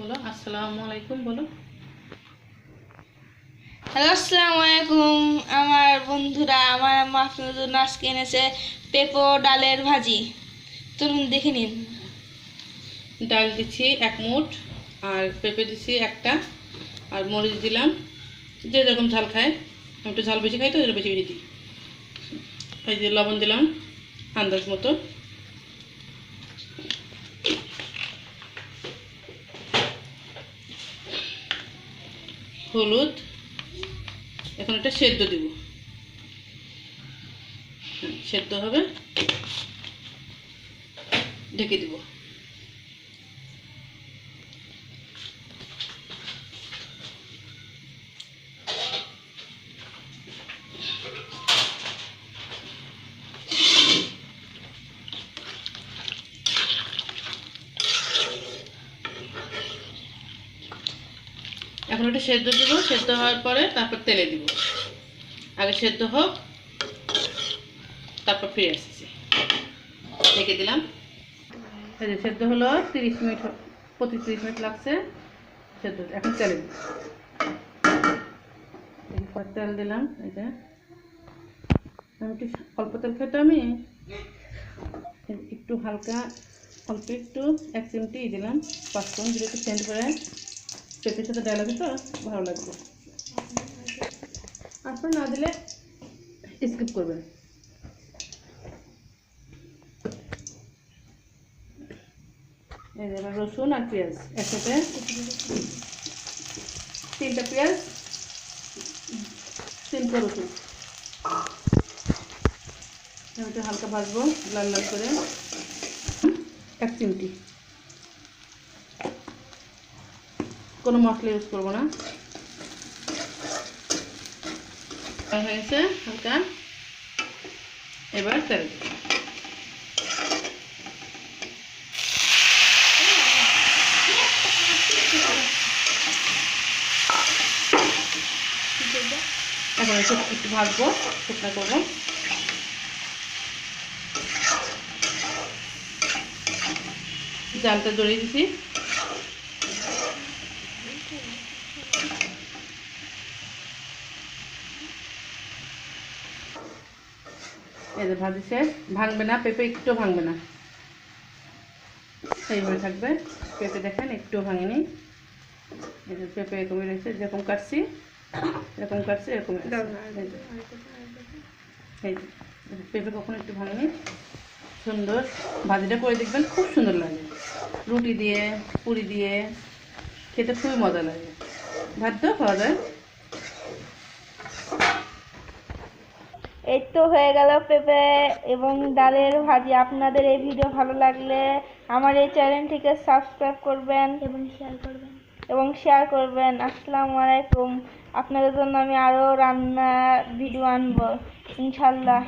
বলো, আসসালামু আলাইকুম, বলো। হ্যালো, আসসালামু আলাইকুম। আমার বন্ধুরা, আমার জন্য আজকে এনেছে পেঁপো ডালের ভাজি। চলুন দেখে নিন। ডাল দিচ্ছি এক মুঠ, আর পেঁপে দিচ্ছি একটা, আর মরিচ দিলাম। যে যেরকম ঝাল খায় একটু ঝাল বেশি খাই তো বেশি বেশি দিই। এই যে লবণ দিলাম, আন্দাজ মতো। হলুদ। এখন এটা সেদ্ধ দিব। সেদ্ধ হবে। ঢেকে দিব। এখন এটা সেদ্ধ দিব, সেদ্ধ হওয়ার পরে তারপর তেলে দিব। আগে সেদ্ধ হোক, তারপর ফিরে আসছি। রেখে দিলাম। সেদ্ধ হলো, তিরিশ মিনিট পঁচিশ তিরিশ মিনিট লাগছে। সেদ্ধ, এখন তেলে এরপর তেল দিলাম যে। আমি একটু অল্প তেল খেতে আমি একটু হালকা, অল্প একটু এক চিমটি দিলাম। পাঁচফোড়ন দিলে একটু সেন্ট করে পেঁপের সাথে ডাল আছে তো ভালো লাগবে। পাঁচফোড়ন না দিলে স্কিপ করবেন রসুন আর পেঁয়াজ একসাথে। তিনটা পেঁয়াজ, তিনটা রসুন। হালকা ভাজবো, লাল লাল করে। এক চিমটি। কোনো মশলা ইউজ করব না। হয়েছে হালকা। এবার তেল। এখন একটু ভাজবো, শুকনা করব জালটা জড়িয়ে দিছি। এই যে ভাজি শেষ। ভাঙবে না পেঁপে একটু ভাঙবে না। সেইভাবে থাকবে। পেঁপে দেখেন একটু ভাঙেনি। এই যে পেঁপে এরকমই রয়েছে যেরকম কাটছি এরকম কাটছি এরকম এই পেঁপে কখনো একটু ভাঙেনি। সুন্দর। ভাজিটা করে দেখবেন খুব সুন্দর লাগে। রুটি দিয়ে পুরি দিয়ে খেতে খুবই মজা লাগে। ভাত দিয়েও খাওয়া যায়। এই তো হয়ে গেল পেঁপে এবং ডালের ভাজি। আপনাদের এই ভিডিও ভালো লাগলে আমার এই চ্যানেলটিকে সাবস্ক্রাইব করবেন এবং শেয়ার করবেন। এবং শেয়ার করবেন। আসসালামু আলাইকুম। আপনাদের জন্য আমি আরও রান্না ভিডিও আনব ইনশাল্লাহ।